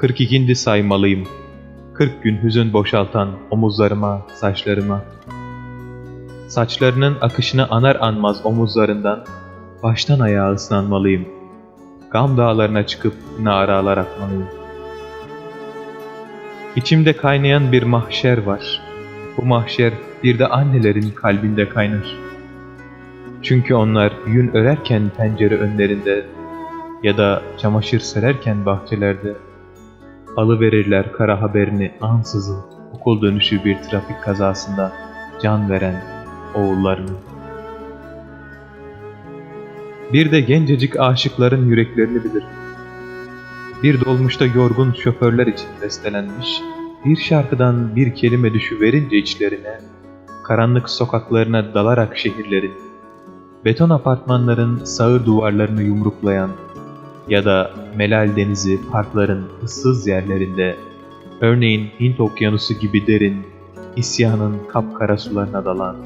42. saymalıyım, 40 gün hüzün boşaltan omuzlarıma, saçlarıma. Saçlarının akışını anar anmaz omuzlarından, baştan ayağa ıslanmalıyım. Gam dağlarına çıkıp naralar atmalıyım. İçimde kaynayan bir mahşer var. Bu mahşer bir de annelerin kalbinde kaynar. Çünkü onlar yün örerken pencere önlerinde ya da çamaşır sererken bahçelerde alıverirler kara haberini ansızın okul dönüşü bir trafik kazasında can veren oğullarını. Bir de gencecik aşıkların yüreklerini bilir. Bir dolmuşta yorgun şoförler için bestelenmiş, bir şarkıdan bir kelime düşüverince içlerine, karanlık sokaklarına dalarak şehirlerin, beton apartmanların sağır duvarlarını yumruklayan ya da Melal Denizi parkların ıssız yerlerinde, örneğin Hint okyanusu gibi derin, isyanın kapkara sularına dalan.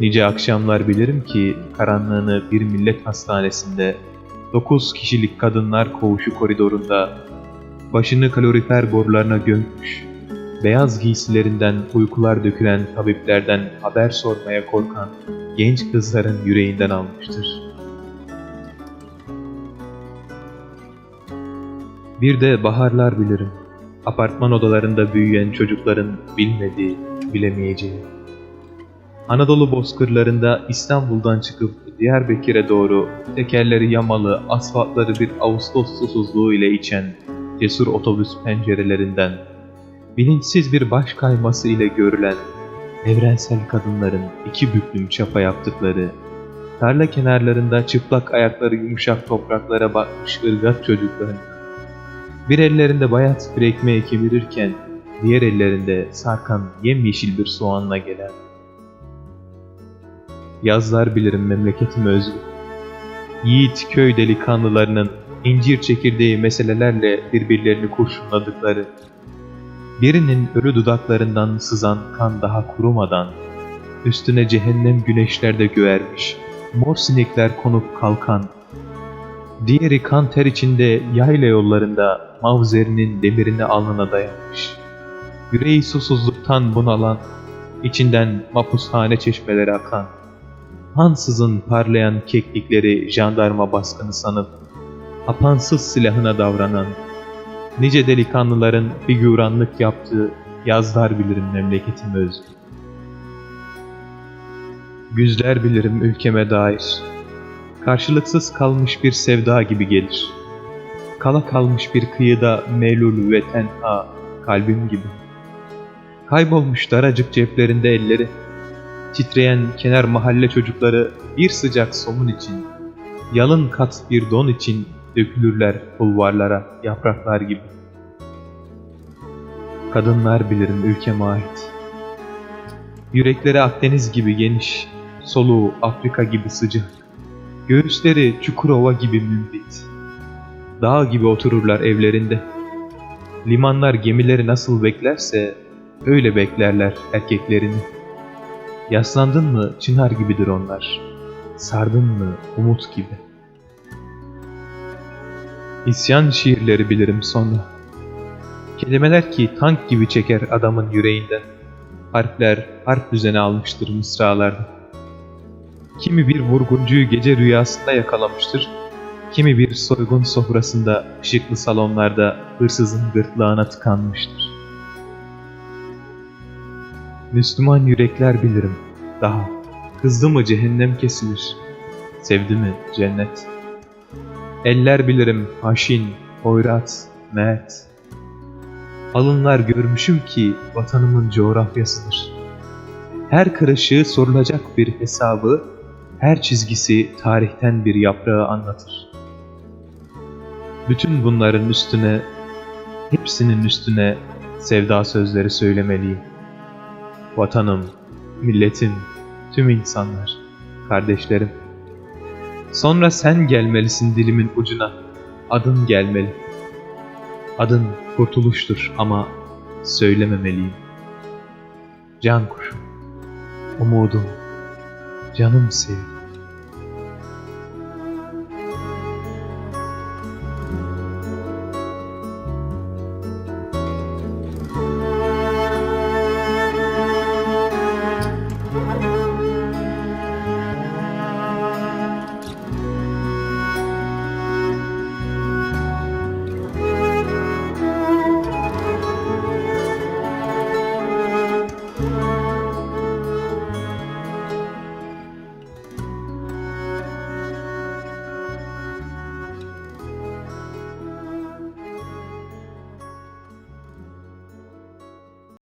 Nice akşamlar bilirim ki karanlığını bir millet hastanesinde, dokuz kişilik kadınlar koğuşu koridorunda, başını kalorifer borularına gömmüş, beyaz giysilerinden uykular dökülen tabiplerden haber sormaya korkan genç kızların yüreğinden almıştır. Bir de baharlar bilirim. Apartman odalarında büyüyen çocukların bilmediği, bilemeyeceği. Anadolu bozkırlarında İstanbul'dan çıkıp Diyarbakır'a doğru tekerleri yamalı asfaltları bir Ağustos susuzluğu ile içen cesur otobüs pencerelerinden bilinçsiz bir baş kayması ile görülen evrensel kadınların iki büklüm çapa yaptıkları, tarla kenarlarında çıplak ayakları yumuşak topraklara batmış ırgat çocukların, bir ellerinde bayat bir ekmeği kemirirken, diğer ellerinde sarkan yemyeşil bir soğanla gelen. Yazlar bilirim memleketime özgü. Yiğit köy delikanlılarının incir çekirdeği meselelerle birbirlerini kurşunladıkları, birinin ölü dudaklarından sızan kan daha kurumadan, üstüne cehennem güneşlerde göğermiş, mor sinekler konup kalkan, diğeri kan ter içinde yayla yollarında mavzerinin demirini alnına dayanmış, yüreği susuzluktan bunalan, içinden mapushane çeşmeleri akan, ansızın parlayan keklikleri jandarma baskını sanıp, apansız silahına davranan, nice delikanlıların figüranlık yaptığı yazlar bilirim memleketime özgü. Güzler bilirim ülkeme dair. Karşılıksız kalmış bir sevda gibi gelir. Kala kalmış bir kıyıda melul ve tenha kalbim gibi. Kaybolmuş daracık ceplerinde elleri, titreyen kenar mahalle çocukları bir sıcak somun için, yalın kat bir don için dökülürler bulvarlara yapraklar gibi. Kadınlar bilirim ülkeme ait. Yürekleri Akdeniz gibi geniş, soluğu Afrika gibi sıcak. Göğüsleri Çukurova gibi mümbit. Dağ gibi otururlar evlerinde. Limanlar gemileri nasıl beklerse öyle beklerler erkeklerini. Yaslandın mı çınar gibidir onlar. Sardın mı umut gibi. İsyan şiirleri bilirim sonra. Kelimeler ki tank gibi çeker adamın yüreğinden. Harfler harf düzeni almıştır mısralarda. Kimi bir vurguncuyu gece rüyasında yakalamıştır. Kimi bir soygun sofrasında ışıklı salonlarda hırsızın gırtlağına tıkanmıştır. Müslüman yürekler bilirim daha. Kızdı mı cehennem kesilir. Sevdi mi cennet. Eller bilirim haşin, hoyrat, mert. Alınlar görmüşüm ki vatanımın coğrafyasıdır. Her karışığı sorulacak bir hesabı, her çizgisi tarihten bir yaprağı anlatır. Bütün bunların üstüne, hepsinin üstüne sevda sözleri söylemeliyim. Vatanım, milletim, tüm insanlar, kardeşlerim. Sonra sen gelmelisin dilimin ucuna, adın gelmeli. Adın kurtuluştur ama söylememeliyim. Can kuşum, umudum, canım sevdim.